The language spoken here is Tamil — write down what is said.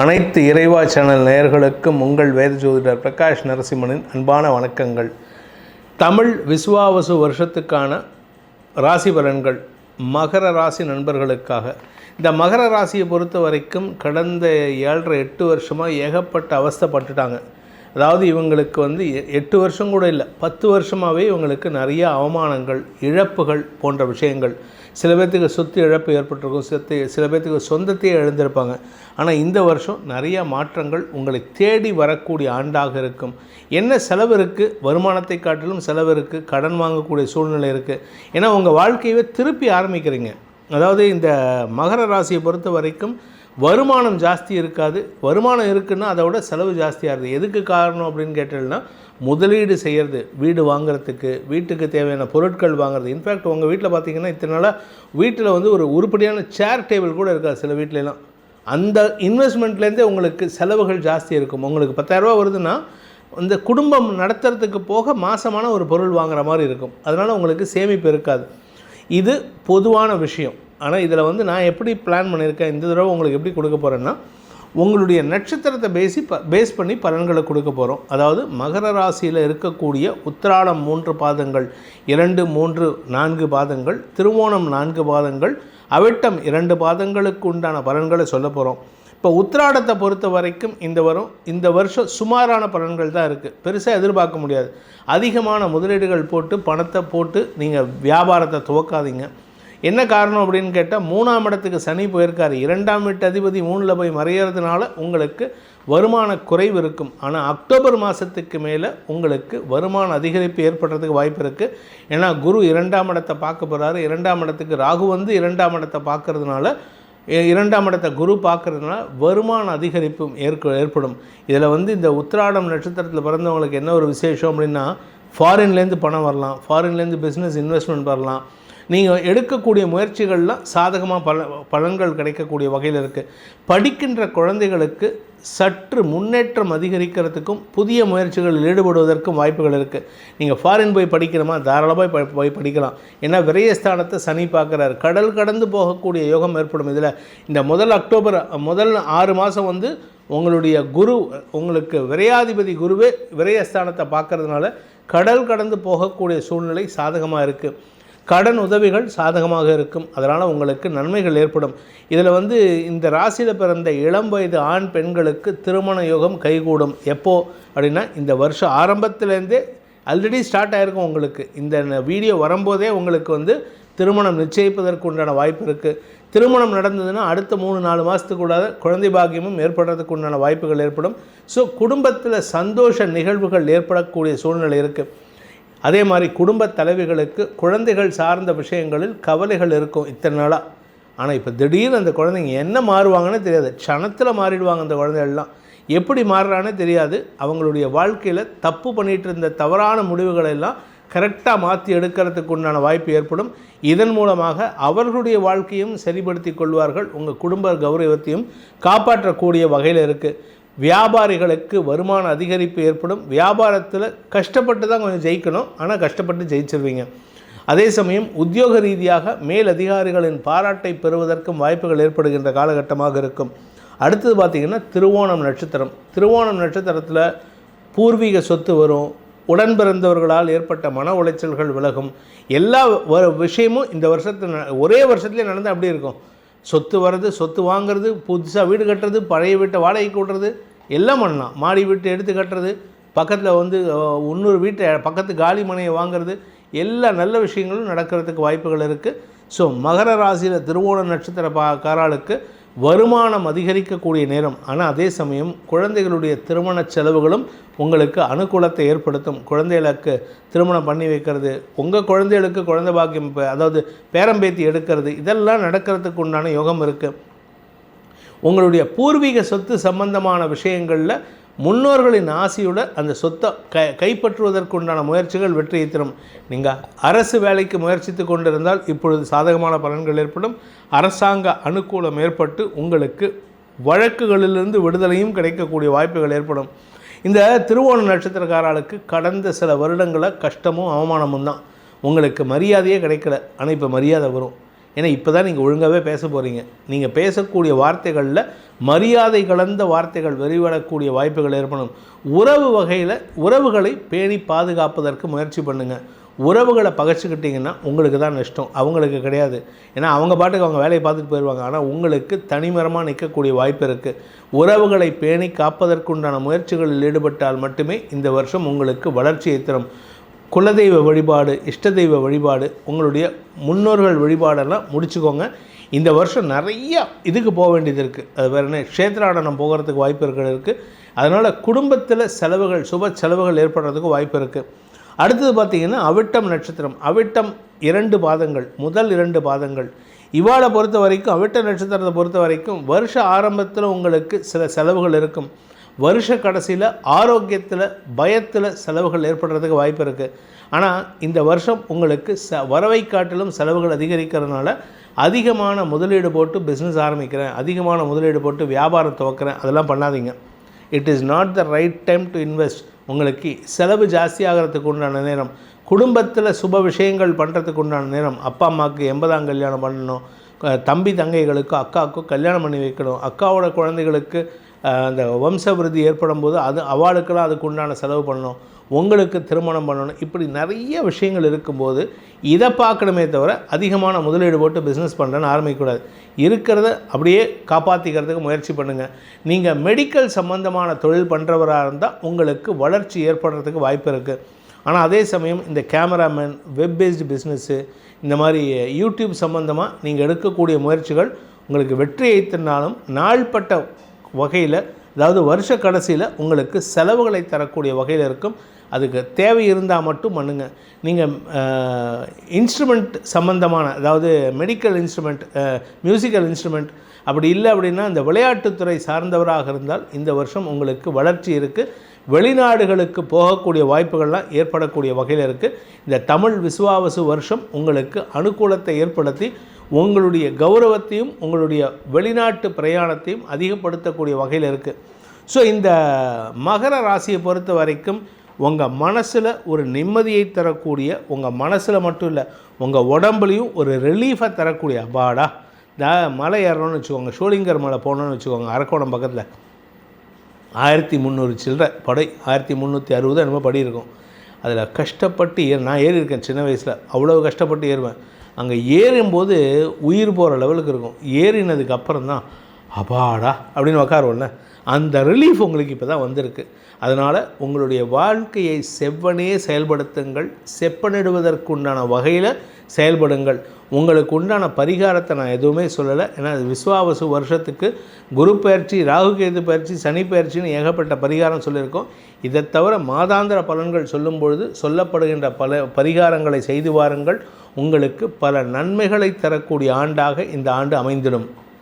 அனைத்து இறைவா சேனல் நேயர்களுக்கும் உங்கள் வேத ஜோதிடர் பிரகாஷ் நரசிம்மனின் அன்பான வணக்கங்கள். தமிழ் விசுவாவசு வருஷத்துக்கான ராசி பலன்கள் மகர ராசி நண்பர்களுக்காக. இந்த மகர ராசியை பொறுத்த வரைக்கும் கடந்த ஏழரை எட்டு வருஷமாக ஏகப்பட்ட அவஸ்தைப்பட்டுட்டாங்க அதாவது இவங்களுக்கு வந்து எ- எட்டு வருஷம் கூட இல்லை பத்து வருஷமாகவே இவங்களுக்கு நிறைய அவமானங்கள் இழப்புகள் போன்ற விஷயங்கள். சில பேர்த்துக்கு சொத்து இழப்பு ஏற்பட்டிருக்கும் சொத்து சில பேர்த்துக்கு சொந்தத்தையே இழந்திருப்பாங்க. ஆனால் இந்த வருஷம் நிறைய மாற்றங்கள் உங்களை தேடி வரக்கூடிய ஆண்டாக இருக்கும். என்ன செலவு இருக்குது வருமானத்தை காட்டிலும் செலவு இருக்குது கடன் வாங்கக்கூடிய சூழ்நிலை இருக்குது ஏன்னா உங்கள் வாழ்க்கையவே திருப்பி ஆரம்பிக்கிறீங்க. அதாவது இந்த மகர ராசியை பொறுத்த வரைக்கும் வருமானம் ஜாஸ்தி இருக்காது. வருமானம் இருக்குன்னா அதை விட செலவு ஜாஸ்தியாக இருக்குது எதுக்கு காரணம் அப்படின்னு கேட்டீங்கன்னா முதலீடு செய்கிறது வீடு வாங்குறதுக்கு வீட்டுக்கு தேவையான பொருட்கள் வாங்குறது. இன்ஃபேக்ட் உங்கள் வீட்டில் பார்த்தீங்கன்னா இத்தனை நாளாக வீட்டில் வந்து ஒரு உருப்படியான சேர் டேபிள் கூட இருக்காது சில வீட்டிலலாம் அந்த இன்வெஸ்ட்மெண்ட்லேருந்தே உங்களுக்கு செலவுகள் ஜாஸ்தி இருக்கும். உங்களுக்கு பத்தாயிரரூபா வருதுன்னா இந்த குடும்பம் நடத்துறதுக்கு போக மாதமான ஒரு பொருள் வாங்குற மாதிரி இருக்கும். அதனால் உங்களுக்கு சேமிப்பு இருக்காது. இது பொதுவான விஷயம். ஆனால் இதில் வந்து நான் எப்படி பிளான் பண்ணியிருக்கேன் இந்த தடவை உங்களுக்கு எப்படி கொடுக்க போகிறேன்னா உங்களுடைய நட்சத்திரத்தை பேசி ப பேஸ் பண்ணி பலன்களை கொடுக்க போகிறோம் அதாவது மகர ராசியில் இருக்கக்கூடிய உத்திராடம் மூன்று பாதங்கள் இரண்டு மூன்று நான்கு பாதங்கள் திருவோணம் நான்கு பாதங்கள் அவிட்டம் இரண்டு பாதங்களுக்கு உண்டான பலன்களை சொல்ல போகிறோம் இப்போ உத்திராடத்தை பொறுத்த வரைக்கும் இந்த வரும் இந்த வருஷம் சுமாரான பலன்கள் தான் இருக்குது பெருசாக எதிர்பார்க்க முடியாது. அதிகமான முதலீடுகள் போட்டு பணத்தை போட்டு நீங்கள் வியாபாரத்தை துவக்காதீங்க. என்ன காரணம் அப்படின்னு கேட்டால் மூணாம் இடத்துக்கு சனி போயிருக்காரு. இரண்டாம் வீட்டு அதிபதி மூணில் போய் மறையிறதுனால உங்களுக்கு வருமான குறைவு இருக்கும். ஆனால் அக்டோபர் மாதத்துக்கு மேலே உங்களுக்கு வருமான அதிகரிப்பு ஏற்படுறதுக்கு வாய்ப்பு இருக்குது ஏன்னா குரு இரண்டாம் இடத்தை பார்க்க போகிறாரு இரண்டாம் இடத்துக்கு ராகு வந்து இரண்டாம் இடத்தை பார்க்கறதுனால இரண்டாம் இடத்தை குரு பார்க்குறதுனால வருமான அதிகரிப்பும் ஏற்க ஏற்படும். இதில் வந்து இந்த உத்திராடம் நட்சத்திரத்தில் பிறந்தவங்களுக்கு என்ன ஒரு விசேஷம் அப்படின்னா ஃபாரின்லேருந்து பணம் வரலாம். ஃபாரின்லேருந்து பிஸ்னஸ் இன்வெஸ்ட்மெண்ட் வரலாம். நீங்கள் எடுக்கக்கூடிய முயற்சிகள்லாம் சாதகமாக பல பலன்கள் கிடைக்கக்கூடிய வகையில் இருக்குது படிக்கின்ற குழந்தைகளுக்கு சற்று முன்னேற்றம் அதிகரிக்கிறதுக்கும் புதிய முயற்சிகளில் ஈடுபடுவதற்கும் வாய்ப்புகள் இருக்குது நீங்கள் ஃபாரின் போய் படிக்கிறோமா தாராளமாக போய் படிக்கலாம். ஏன்னா விரயஸ்தானத்தை சனி பார்க்குறாரு. கடல் கடந்து போகக்கூடிய யோகம் ஏற்படும் இதில். இந்த முதல் அக்டோபர் முதல் ஆறு மாதம் வந்து உங்களுடைய குரு உங்களுக்கு விரையாதிபதி குருவே விரயஸ்தானத்தை பார்க்கறதுனால கடல் கடந்து போகக்கூடிய சூழ்நிலை சாதகமாக இருக்குது கடன் உதவிகள் சாதகமாக இருக்கும். அதனால் உங்களுக்கு நன்மைகள் ஏற்படும். இதில் வந்து இந்த ராசியில் பிறந்த இளம் வயது ஆண் பெண்களுக்கு திருமண யோகம் கைகூடும். எப்போ? அப்படின்னா இந்த வருஷம் ஆரம்பத்துலேருந்தே ஆல்ரெடி ஸ்டார்ட் ஆகிருக்கும் உங்களுக்கு. இந்த வீடியோ வரும்போதே உங்களுக்கு வந்து திருமணம் நிச்சயிப்பதற்கு உண்டான வாய்ப்பு இருக்குது திருமணம் நடந்ததுன்னா அடுத்த மூணு நாலு மாதத்துக்குள்ளாத குழந்தை பாக்கியமும் ஏற்படுறதுக்கு உண்டான வாய்ப்புகள் ஏற்படும். ஸோ குடும்பத்தில் சந்தோஷ நிகழ்வுகள் ஏற்படக்கூடிய சூழ்நிலை இருக்குது அதே மாதிரி குடும்ப தலைவிகளுக்கு குழந்தைகள் சார்ந்த விஷயங்களில் கவலைகள் இருக்கும் இத்தனை நாளாக ஆனால் இப்போ திடீர்னு அந்த குழந்தைங்க என்ன மாறுவாங்கன்னு தெரியாது. க்ஷணத்தில் மாறிடுவாங்க அந்த குழந்தைகள்லாம். எப்படி மாறுறானே தெரியாது. அவங்களுடைய வாழ்க்கையில் தப்பு பண்ணிகிட்டு இருந்த தவறான முடிவுகளை எல்லாம் கரெக்டாக மாற்றி எடுக்கிறதுக்கு உண்டான வாய்ப்பு ஏற்படும். இதன் மூலமாக அவர்களுடைய வாழ்க்கையும் சரிப்படுத்தி கொள்வார்கள். உங்கள் குடும்ப கௌரவத்தையும் காப்பாற்றக்கூடிய வகையில் இருக்குது வியாபாரிகளுக்கு வருமான அதிகரிப்பு ஏற்படும். வியாபாரத்தில் கஷ்டப்பட்டு தான் கொஞ்சம் ஜெயிக்கணும். ஆனால் கஷ்டப்பட்டு ஜெயிச்சிருவீங்க. அதே சமயம் உத்தியோக ரீதியாக மேல் அதிகாரிகளின் பாராட்டை பெறுவதற்கும் வாய்ப்புகள் ஏற்படுகின்ற காலகட்டமாக இருக்கும். அடுத்தது பார்த்திங்கன்னா திருவோணம் நட்சத்திரம். திருவோணம் நட்சத்திரத்தில் பூர்வீக சொத்து வரும். உடன் பிறந்தவர்களால் ஏற்பட்ட மன உளைச்சல்கள் விலகும். எல்லா வ- விஷயமும் இந்த வருஷத்து ந- ஒரே வருஷத்துலேயே நடந்தால் அப்படி இருக்கும். சொத்து வர்றது சொத்து வாங்குறது புதுசாக வீடு கட்டுறது பழைய வீட்டை வாடகைக்கு விடுறது எல்லாம் பண்ணலாம். மாடி வீட்டை எடுத்து கட்டுறது பக்கத்தில் வந்து இன்னொரு வீட்டை பக்கத்து காலி மனையை வாங்குறது எல்லா நல்ல விஷயங்களும் நடக்கிறதுக்கு வாய்ப்புகள் இருக்குது ஸோ மகர ராசியில் திருவோண நட்சத்திர பா காராளுக்கு வருமானம் அதிகரிக்கக்கூடிய நேரம். ஆனால் அதே சமயம் குழந்தைகளுடைய திருமண செலவுகளும் உங்களுக்கு அனுகூலத்தை ஏற்படுத்தும். குழந்தைகளுக்கு திருமணம் பண்ணி வைக்கிறது உங்கள் குழந்தைகளுக்கு குழந்தை பாக்கியம் அதாவது பேரம்பேத்தி எடுக்கிறது இதெல்லாம் நடக்கிறதுக்கு உண்டான யோகம் இருக்குது உங்களுடைய பூர்வீக சொத்து சம்பந்தமான விஷயங்களில் முன்னோர்களின் ஆசையோட அந்த சொத்தை கை கைப்பற்றுவதற்குண்டான முயற்சிகள் வெற்றியை தரும். நீங்கள் அரசு வேலைக்கு முயற்சித்து கொண்டிருந்தால் இப்பொழுது சாதகமான பலன்கள் ஏற்படும். அரசாங்க அனுகூலம் ஏற்பட்டு உங்களுக்கு வழக்குகளிலிருந்து விடுதலையும் கிடைக்கக்கூடிய வாய்ப்புகள் ஏற்படும். இந்த திருவோண நட்சத்திரக்காரர்களுக்கு கடந்த சில வருடங்களை கஷ்டமும் அவமானமும் தான். உங்களுக்கு மரியாதையே கிடைக்கல. ஆனால் இப்போ மரியாதை வரும். ஏன்னா இப்போ தான் நீங்கள் ஒழுங்காகவே பேச போகிறீங்க நீங்கள் பேசக்கூடிய வார்த்தைகளில் மரியாதை கலந்த வார்த்தைகள் வெளிவரக்கூடிய வாய்ப்புகள் ஏற்படும் உறவு வகையில் உறவுகளை பேணி பாதுகாப்பதற்கு முயற்சி பண்ணுங்கள் உறவுகளை பகைச்சிக்கிட்டிங்கன்னா உங்களுக்கு தான் நஷ்டம். அவங்களுக்கு கிடையாது. ஏன்னா அவங்க பாட்டுக்கு அவங்க வேலையை பார்த்துட்டு போயிடுவாங்க ஆனால் உங்களுக்கு தனிமரமாக நிற்கக்கூடிய வாய்ப்பு இருக்குது உறவுகளை பேணி காப்பதற்குண்டான முயற்சிகளில் ஈடுபட்டால் மட்டுமே இந்த வருஷம் உங்களுக்கு வளர்ச்சியை தரும். குலதெய்வ வழிபாடு இஷ்ட தெய்வ வழிபாடு உங்களுடைய முன்னோர்கள் வழிபாடெல்லாம் முடிச்சுக்கோங்க. இந்த வருஷம் நிறைய இதுக்கு போக வேண்டியது இருக்குது அது வேறு என்ன க்ஷேத்ராடனம் போகிறதுக்கு வாய்ப்பு இருக்கிறது இருக்குது அதனால் குடும்பத்தில் செலவுகள் சுப செலவுகள் ஏற்படுறதுக்கு வாய்ப்பு இருக்குது அடுத்தது பார்த்திங்கன்னா அவிட்டம் நட்சத்திரம். அவிட்டம் இரண்டு பாதங்கள் முதல் இரண்டு பாதங்கள். இவாளை பொறுத்த வரைக்கும் அவிட்ட நட்சத்திரத்தை பொறுத்த வரைக்கும் வருஷ ஆரம்பத்தில் உங்களுக்கு சில செலவுகள் இருக்கும். வருஷ கடைசியில் ஆரோக்கியத்தில் பயத்தில் செலவுகள் ஏற்படுறதுக்கு வாய்ப்பு இருக்குது ஆனால் இந்த வருஷம் உங்களுக்கு ச வரவை காட்டிலும் செலவுகள் அதிகரிக்கிறதுனால அதிகமான முதலீடு போட்டு பிஸ்னஸ் ஆரம்பிக்கிறேன் அதிகமான முதலீடு போட்டு வியாபாரம் துவக்கிறேன் அதெல்லாம் பண்ணாதீங்க. It is not the right time to invest உங்களுக்கு செலவு ஜாஸ்தியாகிறதுக்கு உண்டான நேரம் குடும்பத்தில் சுப விஷயங்கள் பண்ணுறதுக்கு உண்டான நேரம் அப்பா அம்மாவுக்கு எண்பதாம் கல்யாணம் பண்ணணும் தம்பி தங்கைகளுக்கு அக்காவுக்கும் கல்யாணம் பண்ணி வைக்கணும் அக்காவோட குழந்தைகளுக்கு அந்த வம்சவிருதி ஏற்படும் போது அது அவளுக்கெல்லாம் அதுக்கு உண்டான செலவு பண்ணணும் உங்களுக்கு திருமணம் பண்ணணும் இப்படி நிறைய விஷயங்கள் இருக்கும்போது இதை பார்க்கணுமே தவிர அதிகமான முதலீடு போட்டு பிஸ்னஸ் பண்ணுறேன்னு ஆரம்பிக்கக்கூடாது. இருக்கிறத அப்படியே காப்பாற்றிக்கிறதுக்கு முயற்சி பண்ணுங்கள் நீங்கள் மெடிக்கல் சம்மந்தமான தொழில் பண்ணுறவராக இருந்தால் உங்களுக்கு வளர்ச்சி ஏற்படுறதுக்கு வாய்ப்பு இருக்குது ஆனால் அதே சமயம் இந்த கேமராமேன் வெப் பேஸ்டு பிஸ்னஸ்ஸு இந்த மாதிரி யூடியூப் சம்மந்தமாக நீங்கள் எடுக்கக்கூடிய முயற்சிகள் உங்களுக்கு வெற்றியை தின்னாலும் நாள்பட்ட வகையில் அதாவது வருஷ கடைசியில் உங்களுக்கு செலவுகளை தரக்கூடிய வகையில் இருக்கும். அதுக்கு தேவை இருந்தால் மட்டும் பண்ணுங்க. நீங்கள் இன்ஸ்ட்ருமெண்ட் சம்மந்தமான அதாவது மெடிக்கல் இன்ஸ்ட்ருமெண்ட் மியூசிக்கல் இன்ஸ்ட்ருமெண்ட் அப்படி இல்லை அப்படின்னா இந்த விளையாட்டுத்துறை சார்ந்தவராக இருந்தால் இந்த வருஷம் உங்களுக்கு வளர்ச்சி இருக்குது வெளிநாடுகளுக்கு போகக்கூடிய வாய்ப்புகள்லாம் ஏற்படக்கூடிய வகையில் இருக்குது இந்த தமிழ் விசுவாவசு வருஷம் உங்களுக்கு அனுகூலத்தை ஏற்படுத்தி உங்களுடைய கௌரவத்தையும் உங்களுடைய வெளிநாட்டு பிரயாணத்தையும் அதிகப்படுத்தக்கூடிய வகையில் இருக்குது ஸோ இந்த மகர ராசியை பொறுத்த வரைக்கும் உங்கள் மனசில் ஒரு நிம்மதியை தரக்கூடிய உங்கள் மனசில் மட்டும் இல்லை உங்கள் உடம்புலையும் ஒரு ரிலீஃபை தரக்கூடிய அப்பாடா இந்த மலை ஏறணும்னு வச்சுக்கோங்க ஷோலிங்கர் மலை போகணுன்னு வச்சுக்கோங்க அரக்கோணம் பக்கத்தில். ஆயிரத்தி முந்நூறு சில்லற படை ஆயிரத்தி முந்நூற்றி அறுபது என்னமோ படி இருக்கும். அதில் கஷ்டப்பட்டு ஏ நான் ஏறி இருக்கேன் சின்ன வயசில். அவ்வளோ கஷ்டப்பட்டு ஏறுவேன். அங்கே ஏறும்போது உயிர் போகிற லெவலுக்கு இருக்கும். ஏறினதுக்கு அப்புறம் தான் அபாடா அப்படின்னு உக்காருவோம்ல அந்த ரிலீஃப் உங்களுக்கு இப்போ தான் வந்திருக்கு. அதனால் உங்களுடைய வாழ்க்கையை செவ்வனே செயல்படுத்துங்கள். செப்பனிடுவதற்குண்டான வகையில் செயல்படுங்கள். உங்களுக்கு உண்டான பரிகாரத்தை நான் எதுவுமே சொல்லலை. ஏன்னா விஸ்வாவசு வருஷத்துக்கு குரு பயிற்சி ராகு கேது பயிற்சி சனி பயிற்சின்னு ஏகப்பட்ட பரிகாரம் சொல்லியிருக்கோம். இதை தவிர மாதாந்திர பலன்கள் சொல்லும் பொழுது சொல்லப்படுகின்ற பல பரிகாரங்களை செய்து வாருங்கள். உங்களுக்கு பல நன்மைகளை தரக்கூடிய ஆண்டாக இந்த ஆண்டு அமைந்திடும்.